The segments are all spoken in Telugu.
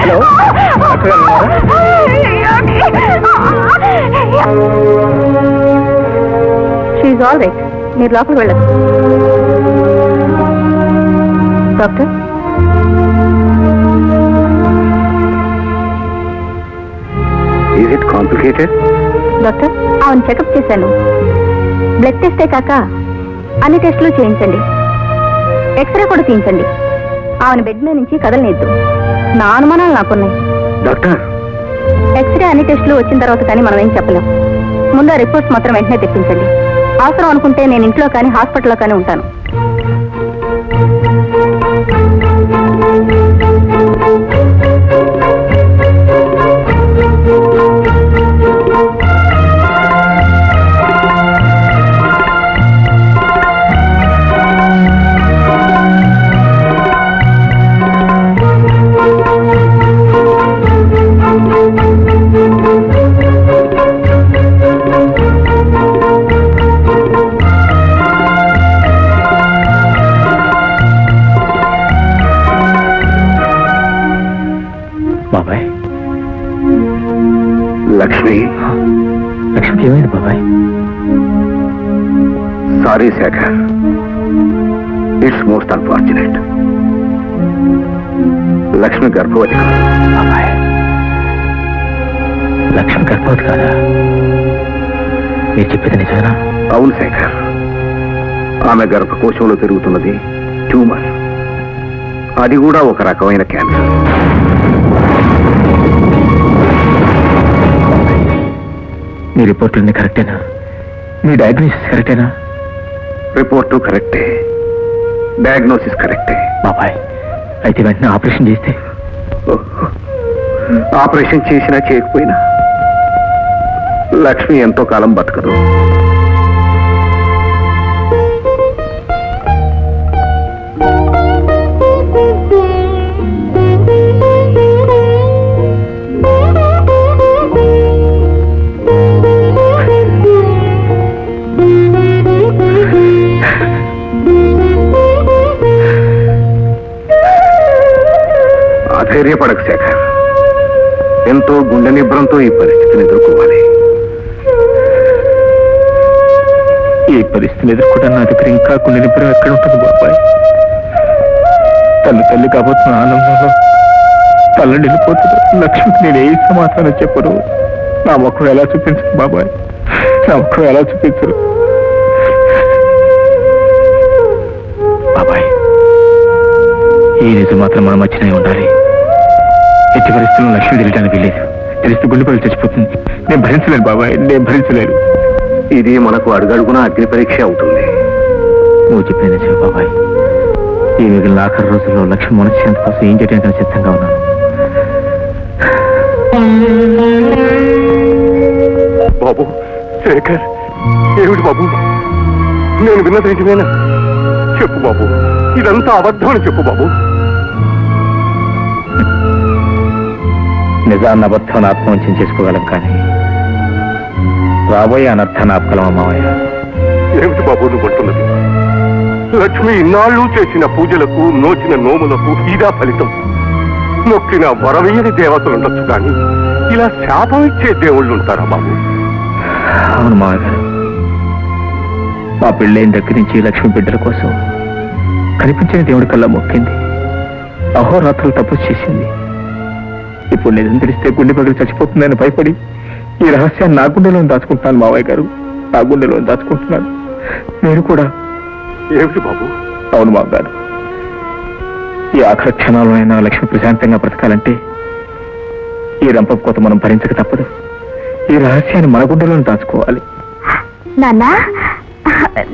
హలో షీఈ్ ఆల్ రైట్ మీరు లోపలికి వెళ్ళదు. Doctor? Is it complicated doctor ఆమెను చెకప్ చేశాను. బ్లడ్ టెస్టే కాక అన్ని టెస్టులు చేయించండి. ఎక్స్రే కూడా తీయించండి. ఆమెను బెడ్ మీద నుంచి కదలనిద్దు నా అనుమానాలు నాకున్నాయి. డాక్టర్. ఎక్స్రే అన్ని టెస్టులు వచ్చిన తర్వాత కానీ మనం ఏం చెప్పలేం. ముందు రిపోర్ట్స్ మాత్రం వెంటనే తెప్పించండి. అవసరం అనుకుంటే నేను ఇంట్లో కానీ హాస్పిటల్లో కానీ ఉంటాను. లక్ష్మి. లక్ష్మికి ఏమైంది బాబాయ్? Sorry Shekhar. It's most unfortunate Lakshmi గర్భవతి. బాబాయ్. లక్ష్మి గర్భవతి కాదా? మీరు చెప్పేది నిజమేనా? అవును శేఖర్. ఆమె గర్భకోశంలో పెరుగుతున్నది ట్యూమర్. అది కూడా ఒక రకమైన క్యాన్సర్. మీ రిపోర్ట్లన్నీ కరెక్టేనా? మీ డయాగ్నోసిస్ కరెక్టేనా? రిపోర్టు కరెక్టే. డయాగ్నోసిస్ కరెక్టే. బాబాయ్ అయితే వెంటనే ఆపరేషన్ చేస్తే? ఆపరేషన్ చేసినా చేయకపోయినా లక్ష్మి ఎంతో కాలం బతకదు. ధైర్యపడక శేఖర్. ఎంతో గుండె నిబ్రంతో ఈ పరిస్థితిని ఎదుర్కోవాలి. ఈ పరిస్థితిని ఎదుర్కోవడం నా దగ్గర ఇంకా కొన్ని నిపుణులు ఎక్కడ ఉంటుంది బాబాయ్? తల్లి తల్లి కాబోతున్న ఆనందంలో తల్లి నిలిపోతుంది లక్ష్మికి నేను ఏ సమాధానం చెప్పను? నా ముఖం ఎలా చూపించరు బాబాయ్? నా ముఖం ఎలా చూపించరు బాబాయ్ ఈ నిజం మాత్రం మన మధ్యనే ఉండాలి. ఎట్టి పరిస్థితుల్లో లక్ష్మి తెలియడానికి వీలేదు తెలిస్తే గుండె పగిలి చచ్చిపోతుంది నేను భరించలేను బాబాయ్ నేను భరించలేను. ఇది మనకు అడుగడుగున అగ్ని పరీక్ష అవుతుంది. నువ్వు చెప్పిన నిజమే బాబాయ్. ఈ మిగిలిన ఆఖరి రోజుల్లో లక్ష్మి మనశ్శాంతి కోసం ఏం చేయడానికి సిద్ధంగా ఉన్నాను? బాబు శేఖర్ ఏమిటి బాబు? నేను విన్నది నిజమేనా? చెప్పు బాబు ఇదంతా అబద్ధం అని చెప్పు బాబు. నిజాన్ని అబద్ధాన్ని ఆత్మవంచం చేసుకోగలం కానీ రాబోయే అనర్థాన్ని ఆపగలమా మావయ్య? ఏమిటి బాబు నువ్వు అంటున్నది? లక్ష్మి ఇన్నాళ్ళు చేసిన పూజలకు నోచిన నోములకు ఇదా ఫలితం. నొక్కిన వరవేయని దేవతలు ఉండొచ్చు కానీ ఇలా శాపం ఇచ్చే దేవుళ్ళు ఉంటారా బాబు? అవును మావయ్య గారు. మా పెళ్ళైన దగ్గర నుంచి లక్ష్మి బిడ్డల కోసం కనిపించిన దేవుడి కల్లా మొక్కింది. అహోరాత్రులు తపస్సు చేసింది. ఇప్పుడు నిజం తెలిస్తే గుండె పగిలి చచ్చిపోతుందని భయపడి ఈ రహస్యాన్ని నా గుండెలో దాచుకుంటున్నాను మావయ్య గారు. నా గుండెలో దాచుకుంటున్నాను. నేను కూడా ఏమిటి బాబు? అవును మావ గారు. ఈ ఆఖరి క్షణాల్లోనైనా లక్ష్మి ప్రశాంతంగా బ్రతకాలంటే ఈ రంపం కోత మనం భరించక తప్పదు. ఈ రహస్యాన్ని మన గుండెలో దాచుకోవాలి. నాన్న?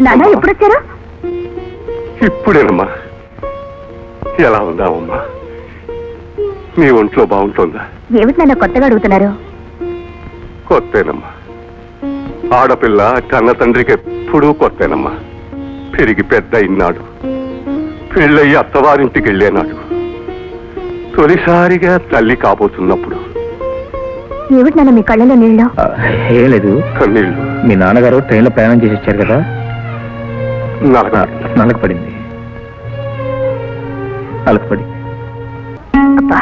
నాన్న ఎప్పుడు వచ్చారు ఇప్పుడేనమ్మా. ఎలా ఉందామమ్మా? మీ ఒంట్లో బాగుంటుందా? ఏమిటి నాన్న కొత్తగా అడుగుతున్నారు? కొత్తేనమ్మా. ఆడపిల్ల కన్న తండ్రికి ఎప్పుడూ కొత్తేనమ్మా. పెరిగి పెద్ద ఇన్నాడు. పెళ్ళయి అత్తవారింటికి వెళ్ళేనాడు. తొలిసారిగా తల్లి కాబోతున్నప్పుడు. ఏమిటి నాన్న మీ కళ్ళలో నీళ్ళు? ఆ, ఏం లేదు. మీ నాన్నగారు ట్రైన్లో ప్రయాణం చేసి వచ్చారు కదా? నలక నలక పడింది నలక పడింది అబ్బా.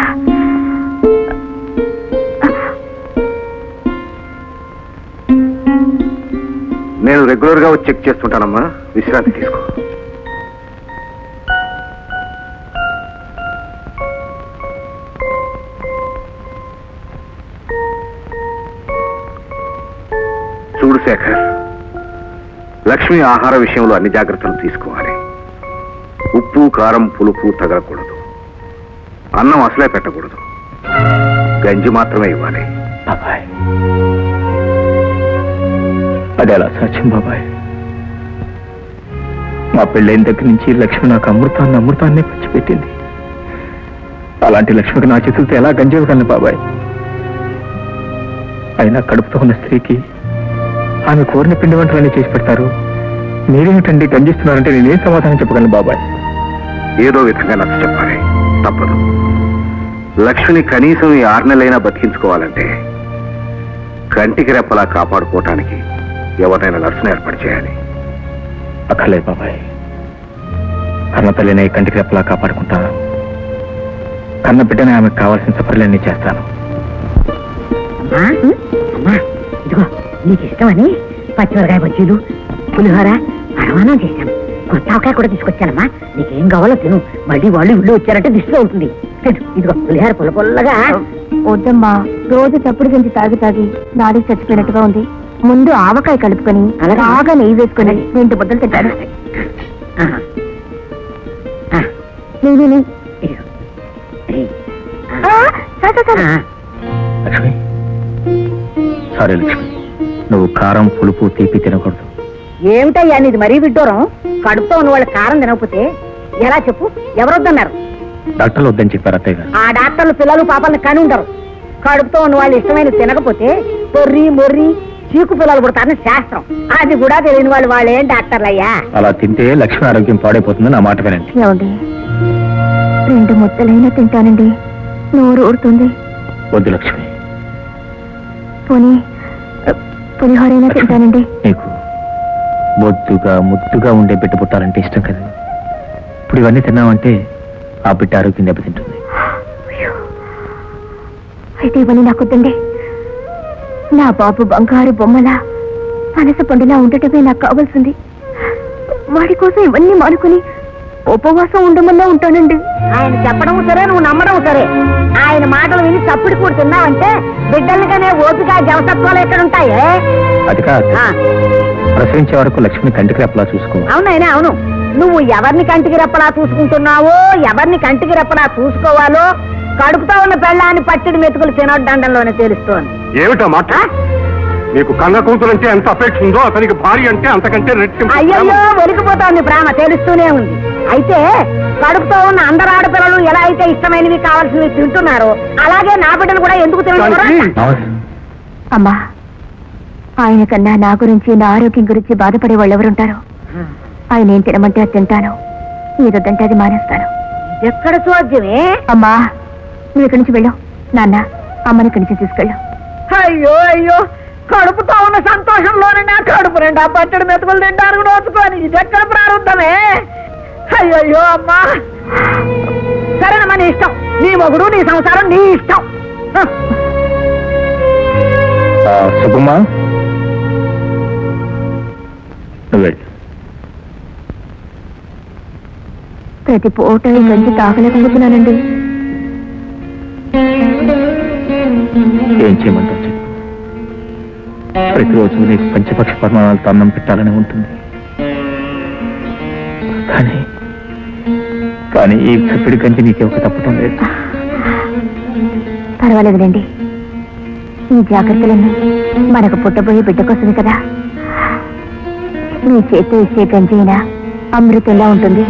నేను రెగ్యులర్గా వచ్చి చెక్ చేస్తుంటానమ్మా. విశ్రాంతి తీసుకో. చూడు శేఖర్ లక్ష్మి ఆహార విషయంలో అన్ని జాగ్రత్తలు తీసుకోవాలి. ఉప్పు కారం పులుపు తగలకూడదు. అన్నం అసలే పెట్టకూడదు. గంజి మాత్రమే ఇవ్వాలి. బాబాయ్. అది ఎలా సాధ్యం బాబాయ్? మా పెళ్ళైన దగ్గర నుంచి లక్ష్మి నాకు అమృతాన్ని అమృతాన్ని పంచిపెట్టింది. అలాంటి లక్ష్మికి నా చేతులతో ఎలా గంజేయగలను బాబాయ్? అయినా కడుపుతో ఉన్న స్త్రీకి ఆమె కోరిన పిండి వంటలన్నీ చేసి పెడతారు. మీరేమిటండి గంజిస్తున్నారంటే నేనేం సమాధానం చెప్పగలను బాబాయ్? ఏదో విధంగా నచ్చ చెప్పాలి. తప్పదు. లక్ష్మిని కనీసం ఈ ఆరు నెలలైనా బతికించుకోవాలంటే కంటికి రెప్పలా కాపాడుకోవటానికి ఎవరైనా నర్సును ఏర్పాటు చేయాలి. అక్కర్లేదు బాబాయ్. కన్న తల్లిని కంటికి రెప్పలా కాపాడుకుంటాను కన్న బిడ్డని ఆమెకు కావాల్సిన సఫర్లన్నీ చేస్తాను. ఇదిగో నీకు ఇష్టమని పచ్చిమిరకాయ బజ్జీలు పులిహోర పరమానం చేశాను. కొత్త ఆవకాయ కూడా తీసుకొచ్చానమ్మా. నీకేం కావాలో తిను. మళ్ళీ వాళ్ళు ఇల్లు వచ్చారంటే దిష్టి అవుతుంది తిను ఇదిగో పులిహోర పుల్ల పుల్లగా. వద్దమ్మా రోజు చప్పుడు గంజి తాగి తాగి నాడి చచ్చిపోయినట్టుగా ఉంది. ముందు ఆవకాయ కలుపుకొని అలాగే. బాగా నెయ్యి వేసుకొని రెండు ముద్దలు తింటాను. లక్ష్మి. సారీ లక్ష్మి. నువ్వు కారం పులుపు తీపి తినకూడదు. ఏమిటయ్యా నీది మరీ విడ్డూరం? కడుపుతో ఉన్న వాళ్ళ కారం తినకపోతే ఎలా చెప్పు? ఎవరొద్దన్నారు? డాక్టర్లు వద్దని చెప్పారు అత్తయ్య గారు. ఆ డాక్టర్లు పిల్లలు పాపల్ని కని ఉండరు. కడుపుతో ఉన్న వాళ్ళు ఇష్టమైన తినకపోతే పొర్రి మొర్రి చీకు పిల్లలు పుడతారని శాస్త్రం. అది కూడా తెలియని వాళ్ళు వాళ్ళేం డాక్టర్లు అయ్యా అలా తింటే లక్ష్మి ఆరోగ్యం పాడైపోతుంది నా మాట వినండి. ఏమండి? రెండు ముద్దలైనా తింటానండి. నోరు ఊరుతుంది. వద్దు లక్ష్మి. పోనీ పులిహోరైనా తింటానండి. నీకు బొద్దుగా ముద్దుగా ఉండే బిడ్డ పుట్టాలంటే ఇష్టం కదా ఇప్పుడు ఇవన్నీ తిన్నామంటే ఆ బిడ్డ ఆరోగ్యం దెబ్బతింటుంది. అయితే ఇవన్నీ నాకొద్దండి నా బాబు బంగారు బొమ్మలా పనస పండులా ఉండటమే నాకు కావాల్సింది. వాడి కోసం ఇవన్నీ మానుకుని ఉపవాసం ఉండమన్నా ఉంటానండి. ఆయన చెప్పడం సరే నువ్వు నమ్మడం సరే. ఆయన మాటలు విని తప్పుడు కూడా తిన్నావంటే బిడ్డలుగానే ఓపిక జవసత్వాలు ఎక్కడ ఉంటాయే? అది కాదు. ఆ, ప్రసవించే వరకు లక్ష్మిని కంటికి రెప్పలా చూసుకో. అవునైనా అవును. నువ్వు ఎవరిని కంటికి రెప్పలా చూసుకుంటున్నావో ఎవరిని కంటికి రెప్పలా చూసుకోవాలో కడుపుతో ఉన్న పెళ్ళాన్ని పట్టిడి మెతుకులు తినొద్దండంలోనే తెలుస్తోంది. ఏమిటా మాట? నీకు కన్న కూతురు అంటే ఎంత అపేక్ష ఉందో అతనికి భార్య అంటే అంతకంటే రెట్టింపు అయ్యయ్యో వెలిగిపోతోంది ప్రేమ తెలుస్తూనే ఉంది. అయితే కడుపుతో ఉన్న అందరు ఆడపిల్లలు ఎలా అయితే ఇష్టమైనవి కావాల్సినవి తింటున్నారో అలాగే నా బిడ్డలు కూడా ఎందుకు. అమ్మా ఆయన కన్నా నా గురించి నా ఆరోగ్యం గురించి బాధపడే వాళ్ళు ఎవరుంటారు ఆయన ఏం తినమంటే అది తింటాను. ఏదొద్దంటే అది మానేస్తాను. ఎక్కడ చోద్యమే అమ్మా నువ్వు ఇక్కడి నుంచి వెళ్ళు. నాన్న అమ్మని ఇక్కడి నుంచి తీసుకెళ్ళు. అయ్యో అయ్యో కడుపుతో ఉన్న సంతోషంలోనే నా కడుపు నిండా పచ్చడి మెతుకులు తింటారు నోచుకొని. ఇది ఎక్కడ ప్రారంభమే? అయ్యయ్యో అమ్మా. సరేనమ్మా నీ ఇష్టం. నీ మొగుడు నీ సంసారం నీ ఇష్టం. హ. ప్రతి పూట ఈ గంజి తాగలేకపోతున్నానండి ఏం చేయమంటావు చెప్పు. ప్రతిరోజు నీకు పంచపక్ష పరిమాణాలతో అన్నం పెట్టాలని ఉంటుంది. కానీ కానీ ఈ చప్పిడి కంచి నీకే ఒక తప్పటం లేదు. పర్వాలేదులేండి. ఈ జాగ్రత్తలన్నీ మనకు పుట్టబోయే బిడ్డ కోసమే కదా. మీ చేతితో ఇచ్చే గంజి అయినా అమృతంలా ఉంటుంది.